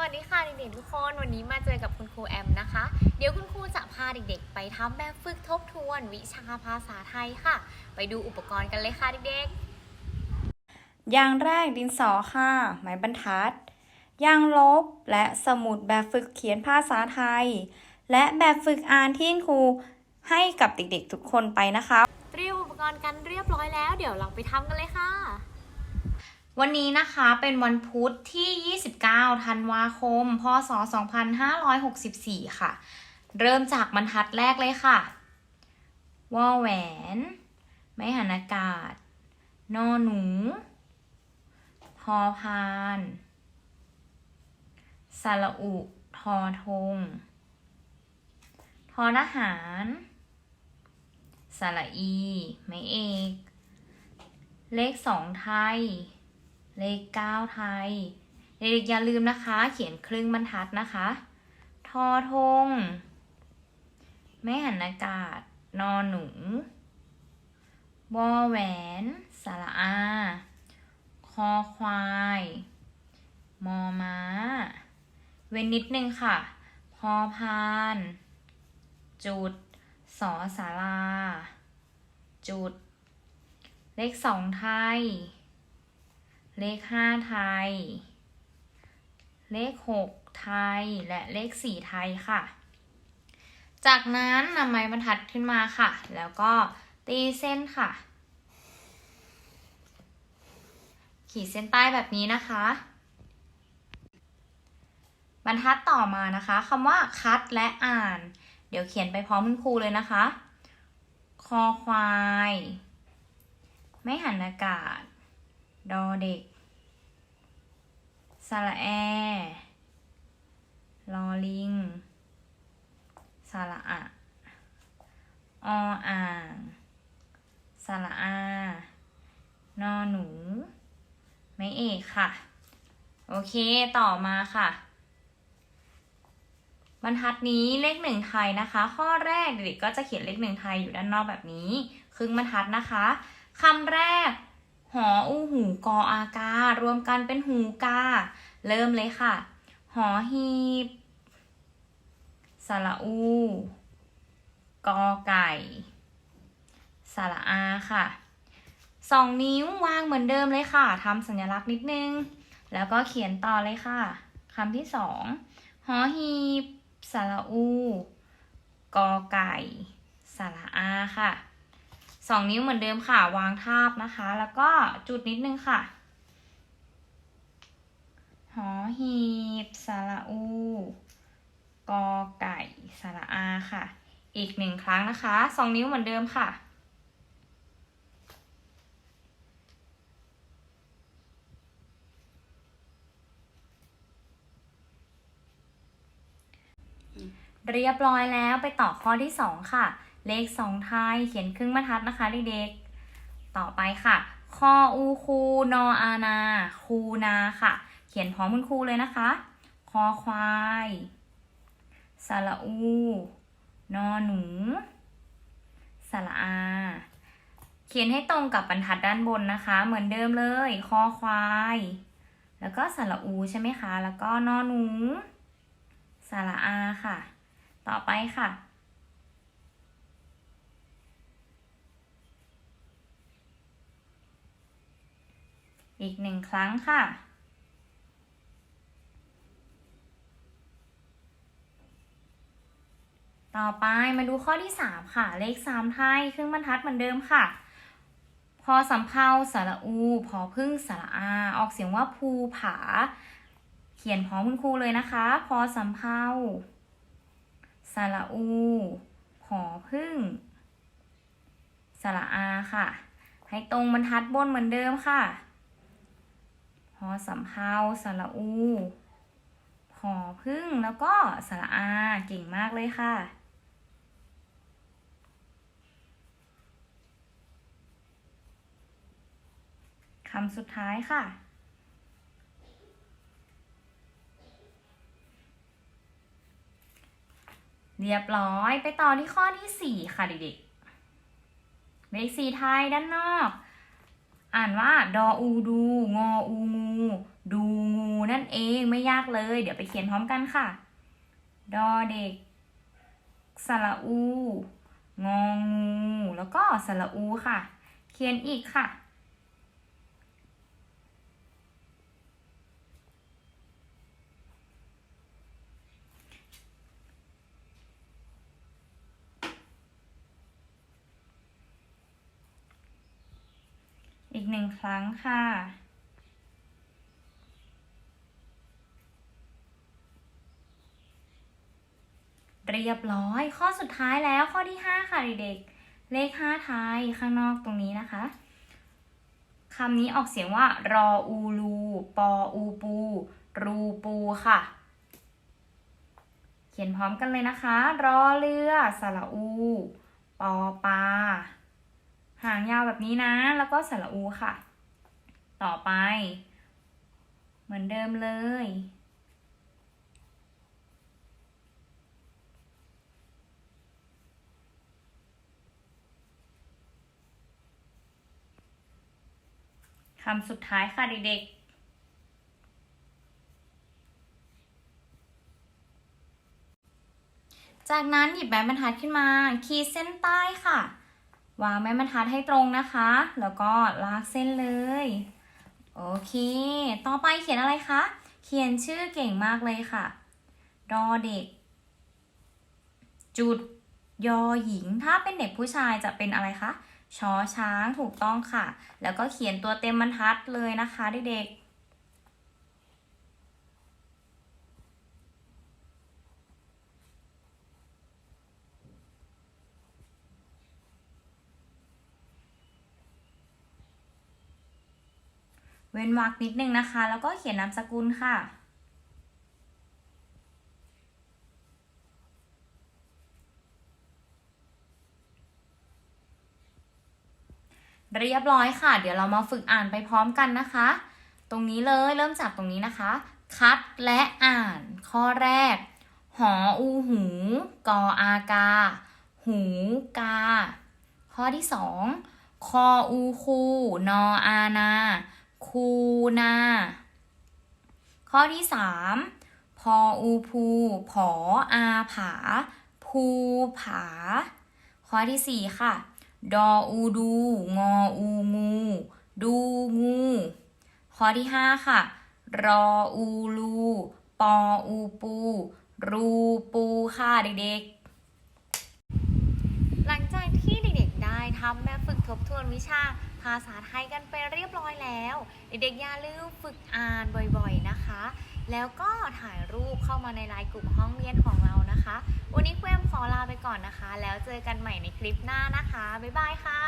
วัสดีค่ะเด็กๆทุกคนวันนี้มาเจอกับคุณครูแอมนะคะ เดี๋ยวคุณครูจะพาเด็กๆ ไปทำแบบฝึกทบทวน วิชาภาษาไทยค่ะ ไปดูอุปกรณ์กันเลยค่ะเด็กอย่างแรกดินสอค่ะ ไม้บรรทัด ยางลบและสมุดแบบฝึกเขียนภาษาไทย และแบบฝึกอ่านที่ครูให้กับเด็กๆทุกคนไปนะคะๆเตรียมอุปกรณ์กันเรียบร้อยแล้ว เดี๋ยวเราไปทำกันเลยค่ะ วันนี้นะคะเป็นวันพุธที่ 29 ธันวาคม พศ 2564 ค่ะ เริ่มจากบรรทัดแรกเลยค่ะวอแหวน ไม้หันอากาศ นอหนู พอพานสระอุ ทอทง ทอทหารสระอี ไม้เอก เลขสองไทย เลขเก้าไทย เด็กๆอย่าลืมนะคะ เขียนครึ่งบรรทัดนะคะ ทอทง แม่หันอากาศ นอหนูวอแหวน สระอา คอควาย มอม้า เว้นนิดนึงค่ะ พอพาน จุด สอสาราจุด เลขสองไทย เลขห้าไทย เลขหกไทย และเลขสี่ไทยค่ะ จากนั้นนำไม้บรรทัดขึ้นมาค่ะ แล้วก็ตีเส้นค่ะ ขีดเส้นใต้แบบนี้นะคะ บรรทัดต่อมานะคะคำว่าคัดและอ่าน เดี๋ยวเขียนไปพร้อมคุณครูเลยนะคะ คอควาย ไม่หันอากาศ ดอเด็ก สระแอลอลิง สระอะ ออ่าง สระอา นอหนู ไม่เอกค่ะ โอเค ต่อมาค่ะ บรรทัดนี้เลขหนึ่งไทยนะคะ ข้อแรกเด็กๆก็จะเขียนเลขหนึ่งไทยอยู่ด้านนอกแบบนี้ ครึ่งบรรทัดนะคะคำแรก หออูหูกออากา รวมกันเป็นหูกา เริ่มเลยค่ะ หอหีบ สระอู กอไก่ สระอาค่ะ สองนิ้ววางเหมือนเดิมเลยค่ะ ทำสัญลักษณ์นิดนึง แล้วก็เขียนต่อเลยค่ะ คำที่สอง หอหีบ สระอู กอไก่ สระอาค่ะ สองนิ้วเหมือนเดิมค่ะ วางทาบนะคะ แล้วก็จุดนิดนึงค่ะ หอหีบสระอู กอไก่สระอาค่ะ อีกหนึ่งครั้งนะคะสองนิ้วเหมือนเดิมค่ะเรียบร้อยแล้วไปต่อข้อที่ 2 ค่ะ เลข2ไทยเขียนครึ่งบรรทัดนะคะเด็กๆ ต่อไปค่ะ คออูคูนออานา คูนาค่ะ เขียนพร้อมคุณครูเลยนะคะ คอควายสระอู นอหนู สระอา เขียนให้ตรงกับบรรทัดด้านบนนะคะ เหมือนเดิมเลย คอควาย แล้วก็สระอูใช่ไหมคะ แล้วก็นอหนู สระอาค่ะ ต่อไปค่ะ อีกหนึ่งครั้งค่ะ ต่อไปมาดูข้อที่ 3 ค่ะ เลข 3 ไทย ครึ่งบรรทัดเหมือนเดิมค่ะ พอสำเพาสระอู พอพึ่งสระอา ออกเสียงว่าภูผา เขียนพร้อมคุณครูเลยนะคะ พอสำเพาสระอู ผอพึ่ง สระอาค่ะ ให้ตรงบรรทัดบนเหมือนเดิมค่ะ พอสำเพาสระอูผอพึ่งแล้วก็สระอาเก่งมากเลยค่ะ คำสุดท้ายค่ะเรียบร้อยไปต่อที่ข้อที่ 4 ค่ะเด็กๆเลขสีไทยด้านนอก อ่านว่าดออูดู งออูงู ดูงูนั่นเองไม่ยากเลย เดี๋ยวไปเขียนพร้อมกันค่ะ ดอเด็ก สระอู งองู แล้วก็สระอูค่ะ เขียนอีกค่ะ หนึ่งครั้งค่ะ เรียบร้อยข้อสุดท้ายแล้วข้อที่ 5 ค่ะเด็กๆเลข 5 ไทยข้างนอกตรงนี้นะคะคำนี้ออกเสียงว่า รออูลูปออูปู รูปูค่ะ เขียนพร้อมกันเลยนะคะ รอเรือสระอู ปอปลา หางยาวแบบนี้นะ แล้วก็สระอูค่ะ ต่อไป เหมือนเดิมเลย คำสุดท้ายค่ะเด็กๆจากนั้นหยิบแม่บรรทัดขึ้นมา ขีดเส้นใต้ค่ะ วางแม่บรรทัดให้ตรงนะคะ แล้วก็ลากเส้นเลย โอเค ต่อไปเขียนอะไรคะ เขียนชื่อเก่งมากเลยค่ะ ดอเด็ก จุดยอหญิง ถ้าเป็นเด็กผู้ชายจะเป็นอะไรคะชอช้างถูกต้องค่ะ แล้วก็เขียนตัวเต็มบรรทัดเลยนะคะเด็กๆ เว้นวรรคนิดนึงนะคะ แล้วก็เขียนนามสกุลค่ะ เรียบร้อยค่ะ เดี๋ยวเรามาฝึกอ่านไปพร้อมกันนะคะ ตรงนี้เลยเริ่มจากตรงนี้นะคะ คัดและอ่าน ข้อแรก หออูหู กออากา หูกา ข้อที่สองคออูคู นออานา คูนา ข้อที่สามพออูพูผออาผา ภูผา ข้อที่สี่ค่ะ ดออูดู งออูงู ดูงู ข้อที่ห้าค่ะ รออูลูปออูปู รูปูค่ะเด็กๆ หลังจากที่เด็กๆได้ทำแบบฝึกทบทวนวิชาาษาไทยกันไปเรียบร้อยแล้ว เด็กๆอย่าลืมฝึกอ่านบ่อยๆนะคะ แล้วก็ถ่ายรูปเข้ามาในไลน์กลุ่มห้องเรียนของเรานะคะ วันนี้ครูแอมขอลาไปก่อนนะคะ แล้วเจอกันใหม่ในคลิปหน้านะคะ บ๊ายบายค่ะ